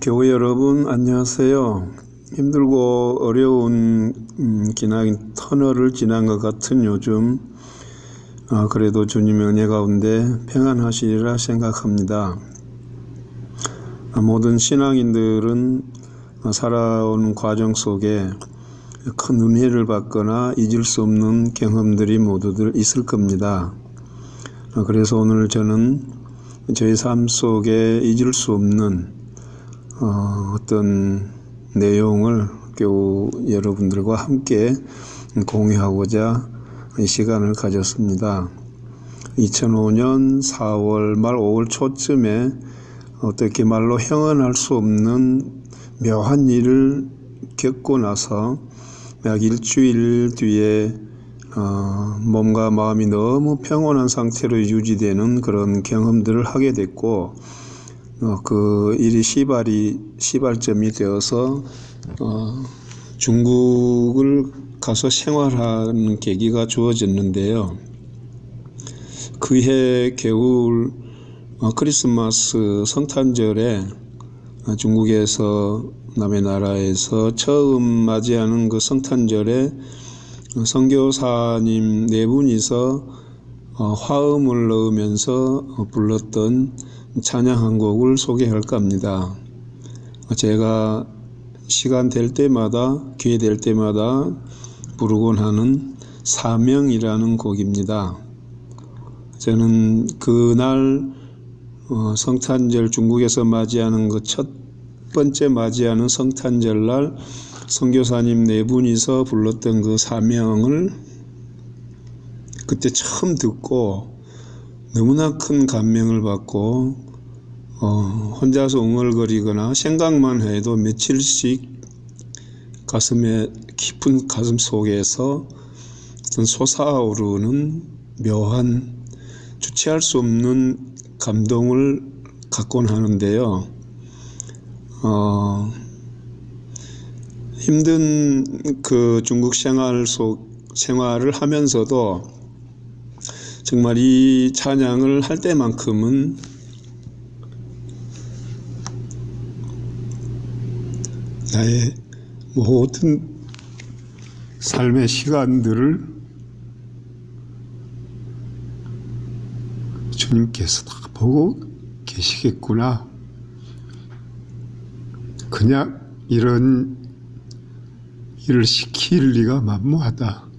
교회 여러분 안녕하세요. 힘들고 어려운 음, 기나긴 터널을 지난 것 같은 요즘 아, 그래도 주님의 은혜 가운데 평안하시리라 생각합니다. 아, 모든 신앙인들은 아, 살아온 과정 속에 큰 은혜를 받거나 잊을 수 없는 경험들이 모두들 있을 겁니다. 아, 그래서 오늘 저는 저희 삶 속에 잊을 수 없는 어, 어떤 내용을 교우 여러분들과 함께 공유하고자 이 시간을 가졌습니다. 2005년 4월 말 5월 초쯤에 어떻게 말로 형언할 수 없는 묘한 일을 겪고 나서 약 일주일 뒤에 어, 몸과 마음이 너무 평온한 상태로 유지되는 그런 경험들을 하게 됐고 어, 그 일이 시발이 시발점이 되어서 어, 중국을 가서 생활하는 계기가 주어졌는데요. 그해 겨울 어, 크리스마스 성탄절에 어, 중국에서 남의 나라에서 처음 맞이하는 그 성탄절에 어, 선교사님 네 분이서 어, 화음을 넣으면서 어, 불렀던 찬양 한 곡을 소개할까 합니다. 제가 시간 될 때마다 기회 될 때마다 부르곤 하는 사명이라는 곡입니다. 저는 그날 어, 성탄절 중국에서 맞이하는 그 첫 번째 맞이하는 성탄절 날 선교사님 네 분이서 불렀던 그 사명을 그때 처음 듣고 너무나 큰 감명을 받고 어, 혼자서 웅얼거리거나 생각만 해도 며칠씩 가슴에 깊은 가슴 속에서 어떤 솟아오르는 묘한 주체할 수 없는 감동을 갖곤 하는데요. 어, 힘든 그 중국 생활 속 생활을 하면서도 정말 이 찬양을 할 때만큼은 나의 모든 삶의 시간들을 주님께서 다 보고 계시겠구나. 그냥 이런 일을 시킬 리가 만무하다.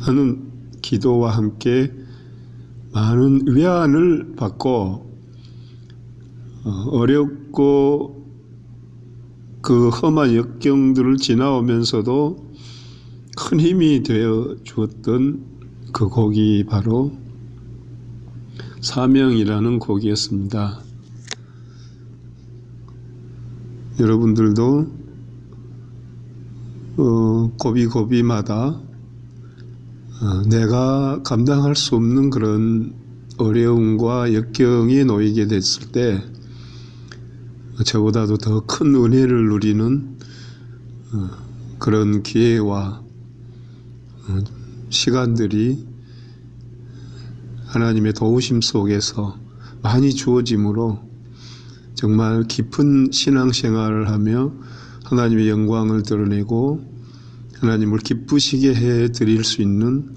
하는 기도와 함께 많은 위안을 받고 어, 어렵고 그 험한 역경들을 지나오면서도 큰 힘이 되어 주었던 그 곡이 바로 사명이라는 곡이었습니다. 여러분들도 어, 고비고비마다 어, 내가 감당할 수 없는 그런 어려움과 역경이 놓이게 됐을 때 저보다도 더 큰 은혜를 누리는 어, 그런 기회와 어, 시간들이 하나님의 도우심 속에서 많이 주어지므로 정말 깊은 신앙생활을 하며 하나님의 영광을 드러내고 하나님을 기쁘시게 해 드릴 수 있는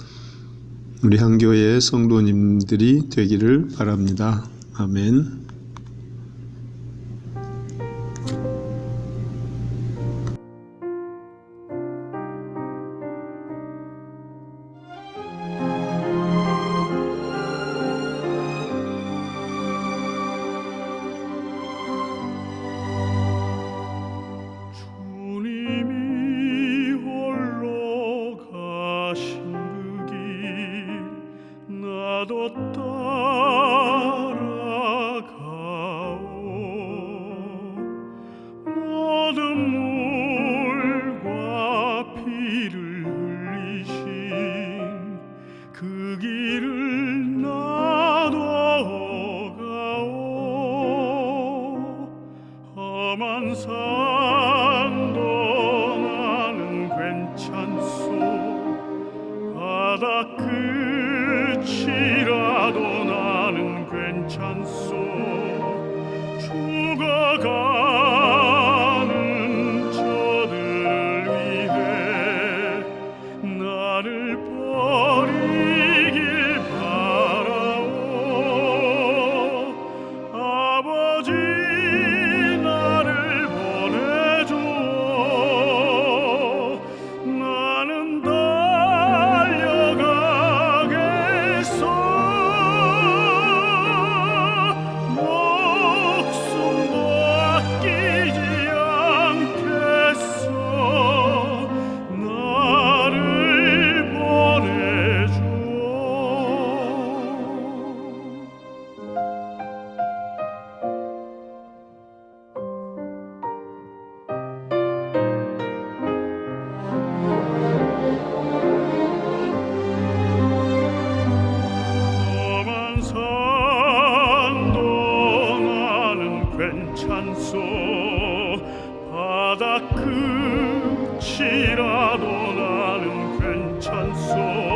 우리 한교의 성도님들이 되기를 바랍니다. 아멘. 산동안은 괜찮소. 바다 끝이라도 나는 괜찮소. 지라도 나는 괜찮소.